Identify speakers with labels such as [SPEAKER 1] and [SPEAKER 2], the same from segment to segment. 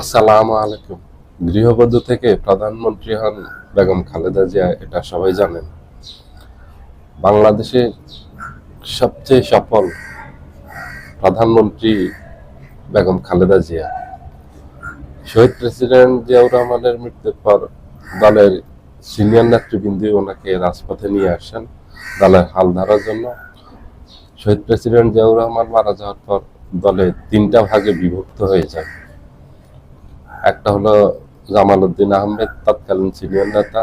[SPEAKER 1] আসসালামু আলাইকুম। গৃহবধূ থেকে প্রধানমন্ত্রী হন বেগম খালেদা জিয়া, এটা সবাই জানেন। বাংলাদেশের সবচেয়ে সফল প্রধানমন্ত্রী বেগম খালেদা জিয়া। শহীদ প্রেসিডেন্ট জিয়াউর রহমানের মৃত্যুর পর দলের সিনিয়র নেতৃবৃন্দ ওনাকে রাজপথে নিয়ে আসেন দলের হাল ধরার জন্য। শহীদ প্রেসিডেন্ট জিয়াউর রহমান মারা যাওয়ার পর দলে তিনটা ভাগে বিভক্ত হয়ে যায়। একটা হলো জামাল উদ্দিন আহমেদ, তৎকালীন সিনিয়র নেতা,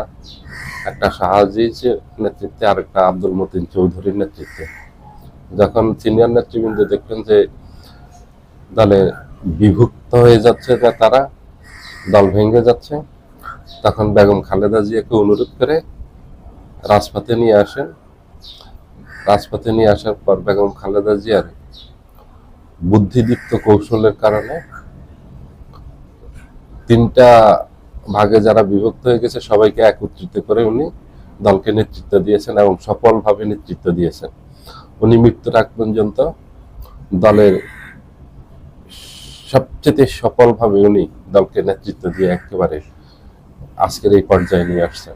[SPEAKER 1] একটা শাহাজির নেতৃত্বে আর একটা আব্দুল মতিন চৌধুরীর নেতৃত্বে। যখন সিনিয়র নেতৃবৃন্দ দেখলেন যে দলে বিভক্ত হয়ে যাচ্ছে তারা দল ভেঙে যাচ্ছে, তখন বেগম খালেদা জিয়াকে অনুরোধ করে রাজপথে নিয়ে আসেন। রাজপথে নিয়ে আসার পর বেগম খালেদা জিয়ার বুদ্ধিদীপ্ত কৌশলের কারণে তিনটা ভাগে যারা বিভক্ত হয়ে গেছে, সবাইকে একত্রিত করে উনি দলকে নেতৃত্ব দিয়েছেন এবং সফলভাবে নেতৃত্ব দিয়েছেন। উনি মৃত্যুর আগ পর্যন্ত দলের সবচেয়ে সফলভাবে উনি দলকে নেতৃত্ব দিয়ে একেবারে আজকের এই পর্যায়ে নিয়ে আসছেন।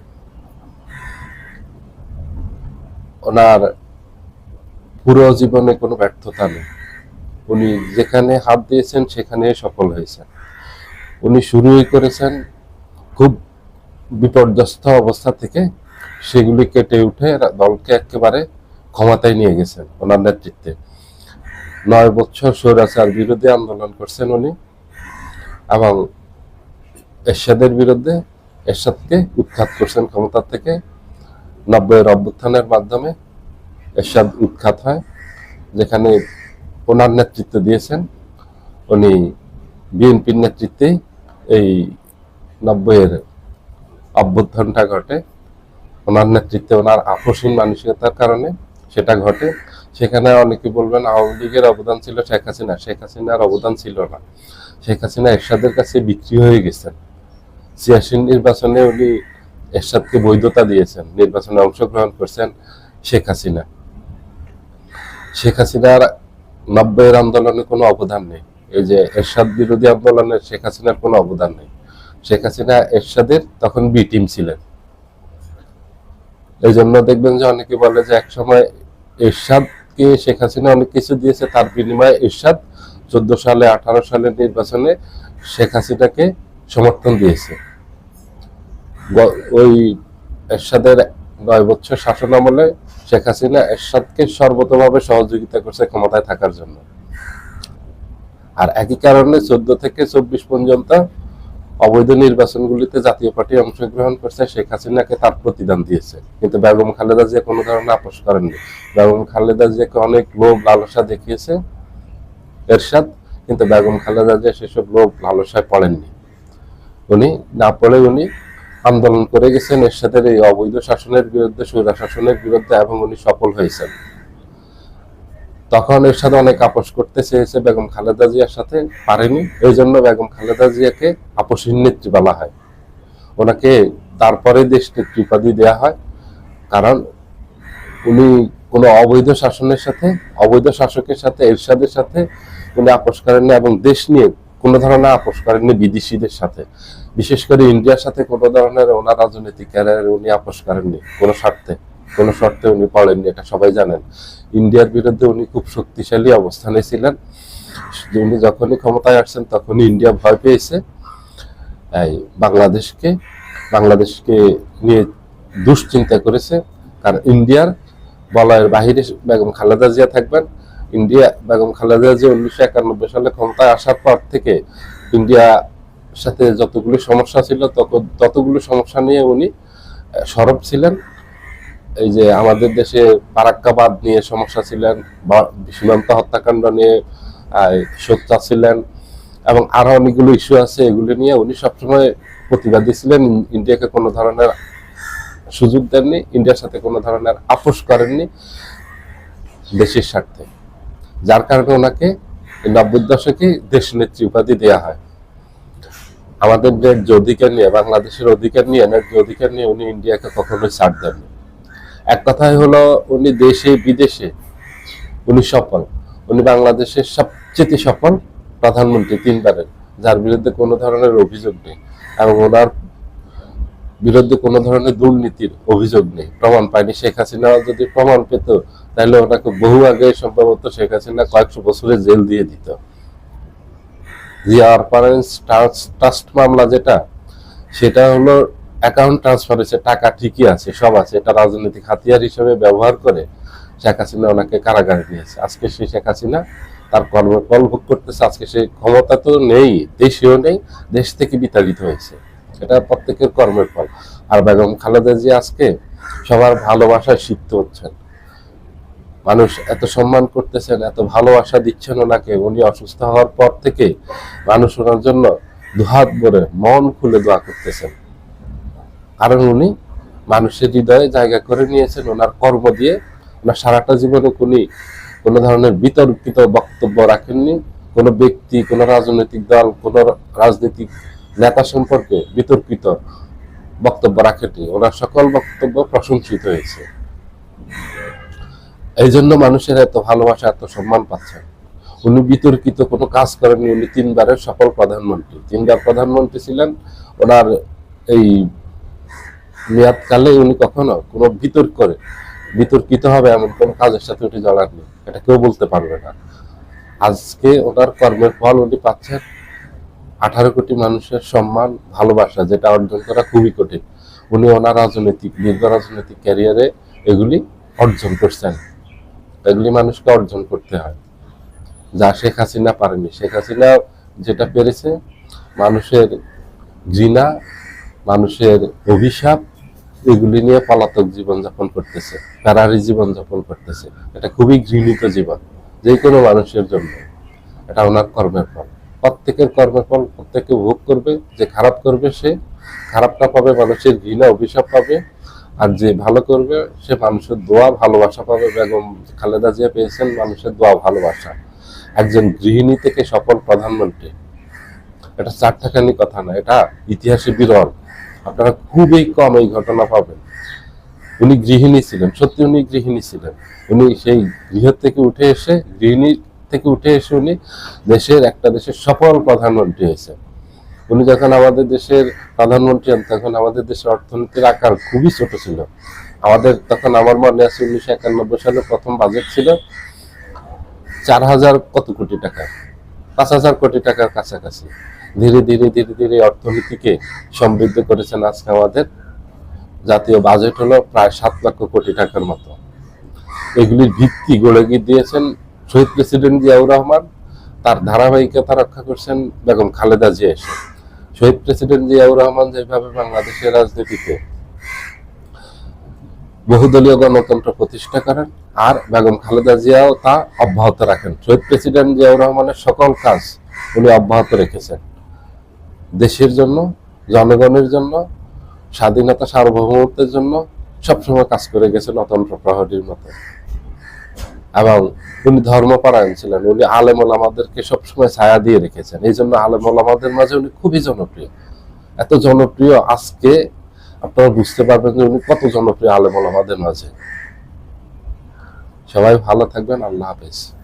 [SPEAKER 1] ওনার পুরো জীবনে কোনো ব্যর্থতা নেই। উনি যেখানে হাত দিয়েছেন সেখানে সফল হয়েছেন। উনি শুরুই করেছেন খুব বিপর্যস্ত অবস্থা থেকে সেগুলি কেটে উঠে দলকে একেবারে ক্ষমতায় নিয়ে গেছেন ওনার নেতৃত্বে। নয় বছর স্বৈরাচার বিরোধী আন্দোলন করছেন উনি এবং এরশাদের বিরুদ্ধে এরশাদকে উৎখাত করছেন ক্ষমতা থেকে। নব্বইয়ের অভ্যুত্থানের মাধ্যমে এরশাদ উৎখাত হয়, যেখানে ওনার নেতৃত্ব দিয়েছেন। উনি বিএনপির নেতৃত্বে এই নব্বইয়ের অভ্যুত্থানটা ঘটে। ওনার নেতৃত্বে ওনার আপসীন মানসিকতার কারণে সেটা ঘটে। সেখানে অনেকে বলবেন আওয়ামী লীগের অবদান ছিল শেখ হাসিনা। শেখ হাসিনার অবদান ছিল না। শেখ হাসিনা এরশাদের কাছে বিক্রি হয়ে গেছেন। ছিয়াশি নির্বাচনে উনি এরশাদকে বৈধতা দিয়েছেন। নির্বাচনে অংশগ্রহণ করছেন শেখ হাসিনা। শেখ হাসিনার নব্বইয়ের আন্দোলনে কোনো অবদান নেই। এই যে এরশাদ বিরোধী আন্দোলনে শেখ হাসিনার কোনো অবদান নেই। শেখ হাসিনা এরশাদের তখন বি টিম ছিলেন। এই জন্য দেখবেন যে অনেকে বলে যে একসময় এরশাদকে শেখ হাসিনা অনেক কিছু দিয়েছে, তার বিনিময়ে এরশাদ চোদ্দ সালে, আঠারো সালের নির্বাচনে শেখ হাসিনাকে সমর্থন দিয়েছে। ওই এরশাদের নয় বছর শাসন আমলে শেখ হাসিনা এরশাদকে সর্বতভাবে সহযোগিতা করছে ক্ষমতায় থাকার জন্য। আর একই কারণে চোদ্দ থেকে চব্বিশ পর্যন্ত অবৈধ নির্বাচনগুলিতে জাতীয় পার্টি অংশগ্রহণ করছে শেখ হাসিনাকে তার প্রতিদান দিয়েছে। কিন্তু বেগম খালেদা জিয়া কোনো ধরনের আপোষ করেননি। বেগম খালেদা জিয়াকে অনেক লোভ লালসা দেখিয়েছে এরশাদ, কিন্তু বেগম খালেদা জিয়া সেসব লোভ লালসায় পড়েননি। উনি না পড়ে উনি আন্দোলন করে গেছেন এরশাদের এই অবৈধ শাসনের বিরুদ্ধে স্বৈরা শাসনের বিরুদ্ধে, এবং উনি সফল হয়েছেন। তখন এর সাথে অনেক আপোষ করতে চেয়েছে বেগম খালেদা জিয়ার সাথে, পারেনি। এই জন্য বেগম খালেদা জিয়াকে আপোষহীন নেত্রী বলা হয়। ওনাকে তারপরে দেশ নেত্রী উপাধি দেওয়া হয়, কারণ উনি কোনো অবৈধ শাসনের সাথে, অবৈধ শাসকের সাথে, এরশাদের সাথে উনি আপোষ করেননি এবং দেশ নিয়ে কোনো ধরনের আপোষ করেননি বিদেশিদের সাথে। বিশেষ করে ইন্ডিয়ার সাথে কোনো ধরনের ওনার রাজনৈতিক ক্যারিয়ারে উনি আপোষ করেননি কোনো স্বার্থে। কোনো শর্তে উনি পড়েননি, এটা সবাই জানেন। ইন্ডিয়ার বিরুদ্ধে উনি খুব শক্তিশালী অবস্থানে ছিলেন। উনি যখনই ক্ষমতায় আসছেন তখনই ইন্ডিয়া ভয় পেয়েছে। এই বাংলাদেশকে বাংলাদেশকে নিয়ে দুশ্চিন্তা করেছে। কারণ ইন্ডিয়ার বলয়ের বাহিরে বেগম খালেদা জিয়া থাকবেন। ইন্ডিয়া, বেগম খালেদা জিয়া উনিশশো একানব্বই সালে ক্ষমতায় আসার পর থেকে ইন্ডিয়া সাথে যতগুলো সমস্যা ছিল, তত- ততগুলো সমস্যা নিয়ে উনি সরব ছিলেন। এই যে আমাদের দেশে ফারাক্কাবাদ নিয়ে সমস্যা ছিলেন বা সীমান্ত হত্যাকাণ্ড নিয়ে আহ, সোচ্চার ছিলেন এবং আরও অনেকগুলো ইস্যু আছে এগুলো নিয়ে উনি সবসময় প্রতিবাদী ছিলেন। ইন্ডিয়াকে কোনো ধরনের সুযোগ দেননি ইন্ডিয়ার সাথে কোনো ধরনের আপোষ করেননি দেশের স্বার্থে। যার কারণে ওনাকে নব্বই দশকে দেশ নেত্রী উপাধি দেওয়া হয়। আমাদের ন্যায্য অধিকার নিয়ে বাংলাদেশের অধিকার নিয়ে ন্যায্য অধিকার নিয়ে উনি ইন্ডিয়াকে কখনোই ছাড় দেননি। এক কথায় হলো, উনি দেশে, বিদেশে, উনি সফল। উনি বাংলাদেশের সবচেয়ে সফল প্রধানমন্ত্রী তিনবারের, যার বিরুদ্ধে কোনো ধরনের অভিযোগ নেই এবং ওনার বিরুদ্ধে কোনো ধরনের দুর্নীতির অভিযোগ নেই। প্রমাণ পায়নি শেখ হাসিনা। যদি প্রমাণ পেত, তাহলে ওনাকে বহু আগে সম্ভবত শেখ হাসিনা কয়েকশো বছরের জেল দিয়ে দিত। জিয়ার পারেন্স ট্রাস্ট মামলা যেটা, সেটা হলো অ্যাকাউন্ট ট্রান্সফার হয়েছে, টাকা ঠিকই আছে, সব আছে। এটা রাজনৈতিক হাতিয়ার হিসেবে ব্যবহার করে শেখ হাসিনা ওনাকে কারাগারে দিয়েছে। আজকে সেই শেখ হাসিনা তার কর্মফল ভোগ করতেছে, আজকে সেই ক্ষমতা তো নেই দেশেও নেই, দেশ থেকে বিতাড়িত হয়েছে। এটা প্রত্যেকের কর্মের ফল। আর বেগম খালেদা জি আজকে সবার ভালোবাসায় সিক্ত হচ্ছেন। মানুষ এত সম্মান করতেছেন, এত ভালোবাসা দিচ্ছেন ওনাকে, উনি অসুস্থ হওয়ার পর থেকে মানুষ ওনার জন্য দুহাত ভরে মন খুলে দোয়া করতেছেন। কারণ উনি মানুষের হৃদয়ে জায়গা করে নিয়েছেন, ওনার কর্ম দিয়ে। ওনার সারাটা জীবনে উনি কোনো ধরনের বিতর্কিত বক্তব্য রাখেননি। কোনো ব্যক্তি, কোনো রাজনৈতিক দল, কোনো রাজনৈতিক নেতা সম্পর্কে বিতর্কিত বক্তব্য রাখেননি। ওনার সকল বক্তব্য প্রশংসিত হয়েছে। এই জন্য মানুষের এত ভালোবাসা, এত সম্মান পাচ্ছেন। উনি বিতর্কিত কোনো কাজ করেননি। উনি তিনবারের সফল প্রধানমন্ত্রী। তিনবার প্রধানমন্ত্রী ছিলেন। ওনার এই মেয়াদকালে উনি কখনো কোনো বিতর্ক বিতর্কিত হবে এমন কোন কাজের সাথে উনি জড়াননি এটা কেউ বলতে পারবে না। আজকে ওনার কর্মের ফল উনি পাচ্ছেন। আঠারো কোটি মানুষের সম্মান, ভালোবাসা, যেটা অর্জন করা খুবই কঠিন। উনি ওনার রাজনৈতিক, দীর্ঘ রাজনৈতিক ক্যারিয়ারে এগুলি অর্জন করছেন। এগুলি মানুষকে অর্জন করতে হয়। যা শেখ হাসিনা পারেনি। শেখ হাসিনা যেটা পেরেছে, মানুষের ঘৃণা, মানুষের অভিশাপ এগুলি নিয়ে পলাতক জীবন যাপন করতেছে, ফেরারি জীবন যাপন করতেছে। এটা খুবই ঘৃণিত জীবন, যে কোনো মানুষের জন্য। এটা ওনার কর্মের ফল। প্রত্যেকের কর্মের ফল প্রত্যেকে ভোগ করবে, যে খারাপ করবে সে খারাপটা পাবে মানুষের ঘৃণা, অভিশাপ পাবে, আর যে ভালো করবে, সে মানুষের দোয়া, ভালোবাসা পাবে। বেগম খালেদা জিয়া পেয়েছেন মানুষের দোয়া, ভালোবাসা। একজন গৃহিণী থেকে সফল প্রধানমন্ত্রী। এটা চারটাখানি কথা না, এটা ইতিহাসে বিরল। আপনারা খুবই কম এই ঘটনা পাবেন। উনি গৃহিণী ছিলেন, সত্যি উনি গৃহিণী ছিলেন। উনি সেই গৃহ থেকে উঠে এসে, গৃহিণী থেকে উঠে এসে উনি দেশের একটা দেশের সফল প্রধানমন্ত্রী হয়েছে উনি যখন আমাদের দেশের প্রধানমন্ত্রী হন, তখন আমাদের দেশের অর্থনীতির আকার খুবই ছোট ছিল। আমাদের তখন আমার মনে আছে উনিশশো একানব্বই সালে প্রথম বাজেট ছিল চার হাজার কত কোটি টাকা, পাঁচ হাজার কোটি টাকার কাছাকাছি। ধীরে ধীরে ধীরে ধীরে অর্থনীতিকে সমৃদ্ধ করেছেন আজকে আমাদের। জাতীয় বাজেট হলো প্রায় সাত লক্ষ কোটি টাকার মতো। এগুলির ভিত্তি গড়ে গিয়ে দিয়েছেন শহীদ প্রেসিডেন্ট জিয়াউর রহমান, তার ধারাবাহিকতা রক্ষা করছেন বেগম খালেদা জিয়া। শহীদ প্রেসিডেন্ট জিয়াউর রহমান যেভাবে বাংলাদেশের রাজনীতিতে বহুদলীয় গণতন্ত্র প্রতিষ্ঠা করেন, আর বেগম খালেদা জিয়াও তা অব্যাহত রাখেন। শহীদ প্রেসিডেন্ট জিয়াউর রহমানের সকল কাজ উনি অব্যাহত রেখেছেন। দেশের জন্য, জনগণের জন্য, স্বাধীনতা সার্বভৌমত্বের জন্য সবসময় কাজ করে গেছেন অতন্ত্র প্রহরীর মতো। এবং উনি ধর্মপরায়ণ ছিলেন, উনি আলেমল আমাদেরকে সবসময় ছায়া দিয়ে রেখেছেন। এই জন্য আলেমল আমাদের মাঝে উনি খুবই জনপ্রিয়। এত জনপ্রিয় আজকে আপনারা বুঝতে পারবেন যে উনি কত জনপ্রিয় আলেমল আমাদের মাঝে। সবাই ভালো থাকবেন, আল্লাহ হাফেজ।